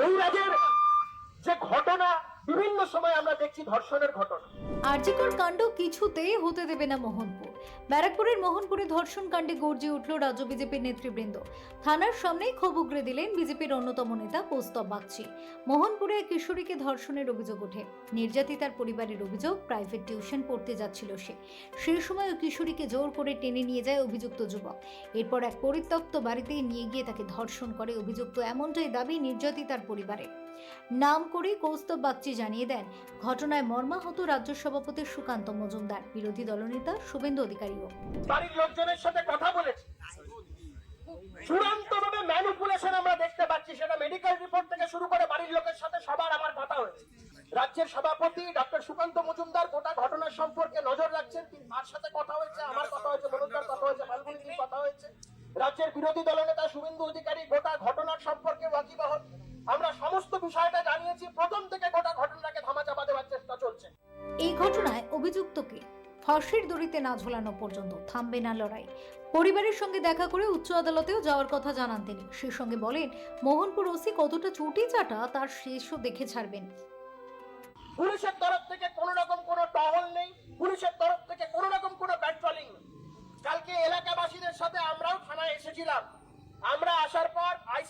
এই রাজ্যের যে ঘটনা, বিভিন্ন সময় আমরা দেখছি ধর্ষণের ঘটনা। আরজিকর কাণ্ড কিছুতেই হতে দেবে না মোহনপুর। ব্যারাকপুরের মোহনপুরে ধর্ষণ কাণ্ডে গর্জে উঠল রাজ্য বিজেপির নেতৃবৃন্দ। থানার সামনেই ক্ষোভ উগরে দিলেন বিজেপির অন্যতম নেতা কৌস্তব বাগচি। মোহনপুরে এক কিশোরীকে ধর্ষণের অভিযোগ ওঠে। নির্যাতিতার পরিবারের অভিযোগ, প্রাইভেট টিউশন পড়তে যাচ্ছিল সে। সেই সময় কিশোরীকে জোর করে টেনে নিয়ে যায় অভিযুক্ত যুবক। এরপর এক পরিত্যক্ত বাড়িতে নিয়ে গিয়ে তাকে ধর্ষণ করে অভিযুক্ত। এমনটাই দাবি নির্যাতিতার পরিবারে নাম করে কৌস্তব বাগচি জানিয়ে দেন। ঘটনায় মর্মাহত রাজ্য সভাপতি সুকান্ত মজুমদার, বিরোধী দলনেতা শুভেন্দু অধিকারীও। বাড়ির লোকজনের সাথে কথা চূড়ান্ত ভাবে ম্যানিপুলেশন আমরা দেখতে পাচ্ছি, সেটা মেডিকেল রিপোর্ট থেকে শুরু করে বাড়ির লোকের সাথে সবার আমার কথা হয়েছে। রাজ্যের সভাপতি ডক্টর সুকান্ত মজুমদার গোটা ঘটনার সম্পর্কে নজর রাখছেন, তিনি তার সাথে কথা হয়েছে, আমার কথা হয়েছে কথা হয়েছে ফাল্গুনির কথা হয়েছে। রাজ্যের বিরোধী দলনেতা শুভেন্দু অধিকারী গোটা ঘটনার সম্পর্কে আমরা সমস্ত বিষয়টা জানিয়েছি প্রথম থেকে গোটা ঘটনাকে ধামাচাপা দেওয়ার চেষ্টা চলছে। এই ঘটনায় অভিযুক্তকে ফাঁসির দড়িতে না ঝোলানো পর্যন্ত থামবে না লড়াই। পরিবারের সঙ্গে দেখা করে উচ্চ আদালতেও যাওয়ার কথা জানান তিনি। সে সঙ্গে বলেন মোহনপুর ওসি কতটা চুটি চাটা তার শেষও দেখে ছাড়বেন। পুলিশের তরফ থেকে কোন রকম কোন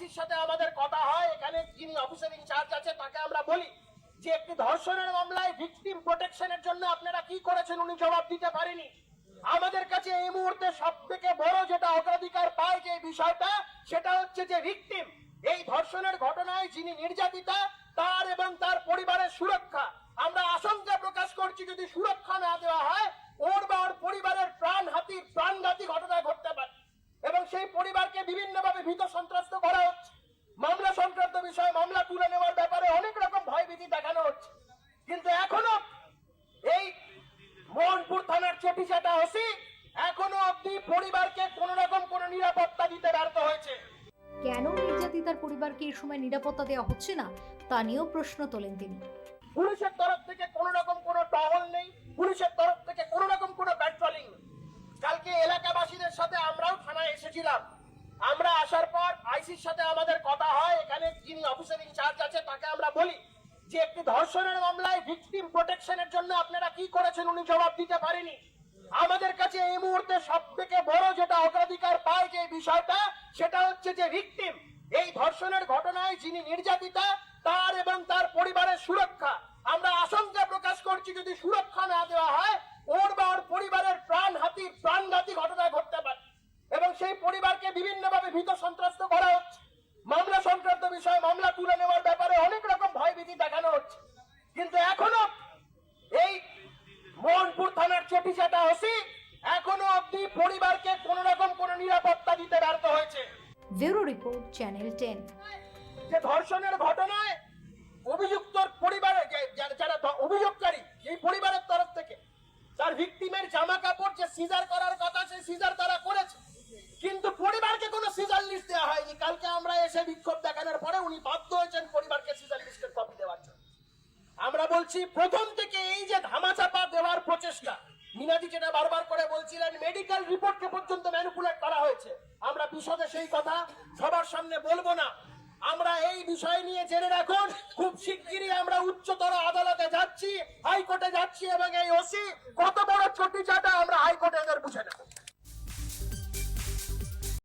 পর সাথে আমাদের কথা হয়, এখানে যিনি অফিসার ইনচার্জ আছে, তাকে আমরা বলি যে একটি ধর্ষণের মামলায় ভিকটিম প্রোটেকশনের জন্য আপনারা কি করেছেন? উনি জবাব দিতে পারেনি। আমাদের কাছে এই মুহূর্তে সব থেকে বড় যেটা অগ্রাধিকার পায় যে বিষয়টা, সেটা হচ্ছে যে ভিকটিম এই ধর্ষণের ঘটনায় যিনি নির্যাতিতা, তার এবং তার পরিবারের সুরক্ষা। আমরা আশঙ্কা প্রকাশ করছি, যদি সুরক্ষা না দেওয়া হয়, ওর বা ওর পরিবারের প্রাণ হাতি প্রাণঘাতী ঘটনা ঘটতে পারে। এবং সেই পরিবারকে বিভিন্নভাবে ভীত সন্ত্রস্ত করা হচ্ছে মামলা সংক্রান্ত বিষয়ে মামলা তুলে নেওয়ার ব্যাপারে অনেক রকম ভয়ভীতি দেখানো হচ্ছে। কিন্তু এখনও এই মোহনপুর থানার চটিচাটা ওসি এখনও অব্দি পরিবারকে কোন রকম কোন নিরাপত্তা দিতে ব্যর্থ হয়েছে। কেন নির্যাতিতার পরিবারকে এই সময় নিরাপত্তা দেওয়া হচ্ছে না? তা নিয়েও প্রশ্ন তোলেন তিনি। পুলিশের তরফ থেকে কোন রকম কোন আইসির সাথে আমাদের কথা হয়, এখানে যিনি অফিসার ইনচার্জ আছে, তাকে আমরা বলি যে একটি ধর্ষণের মামলায় ভিকটিম প্রোটেকশনের জন্য আপনারা কি করেছেন উনি জবাব দিতে পারেনি। আমাদের কাছে এই মুহূর্তে সব থেকে বড় যেটা অগ্রাধিকার পায় যে বিষয়টা, সেটা হচ্ছে যে ভিকটিম এই ধর্ষণের ঘটনায় যিনি নির্যাতিতা, তার এবং তার পরিবারের সুরক্ষা। আমরা আশঙ্কা প্রকাশ করছি যদি সুরক্ষা না দেওয়া হয়, ওর বা ওর পরিবারের প্রাণ হাতি প্রাণঘাতী ঘটনা ঘটতে সেই পরিবারকে বিভিন্নভাবে ভীত সন্ত্রস্ত করা হচ্ছে। মামলা সংক্রান্ত বিষয়ে মামলা তুলে নেওয়ার ব্যাপারে অনেক রকম ভয়ভীতি দেখানো হচ্ছে। কিন্তু এখনও এই মোহনপুর থানার চটিচাটা ওসি এখনও অব্দি পরিবারকে কোন রকম কোন নিরাপত্তা দিতে ব্যর্থ হয়েছে। Bureau report channel ten. যে ধর্ষণের ঘটনায় অভিযুক্তর পরিবারে যারা- যারা অভিযোগকারী এই পরিবারের তরফ থেকে তার ভিকটিমের জামা কাপড় যে সিজার করার কথা সেই সিজার তারা করেছে কিন্তু পরিবারকে কোনো সিজার লিস্ট দেওয়া হয়নি কালকে আমরা বিক্ষোভ দেখানোর পরে উনি বাধ্য হয়েছেন পরিবারকে সিজার লিস্টের কপি দেওয়ার জন্য। আমরা বলছি, প্রথম থেকে এই যে ধামাচাপা দেওয়ার প্রচেষ্টা, মিনাজি যেটা বারবার করে বলছিলেন মেডিকেল রিপোর্টকে পর্যন্ত ম্যানিপুলেট করা হয়েছে। আমরা বিশদে সেই কথা সবার সামনে বলব না। আমরা এই বিষয় নিয়ে জেনে রাখুন, খুব শিগগিরই আমরা উচ্চতর আদালতে যাচ্ছি, হাইকোর্টে যাচ্ছি এবং এই ওসি কত বড় চটি চাটা আমরা হাইকোর্টে এদের বুঝে নেব।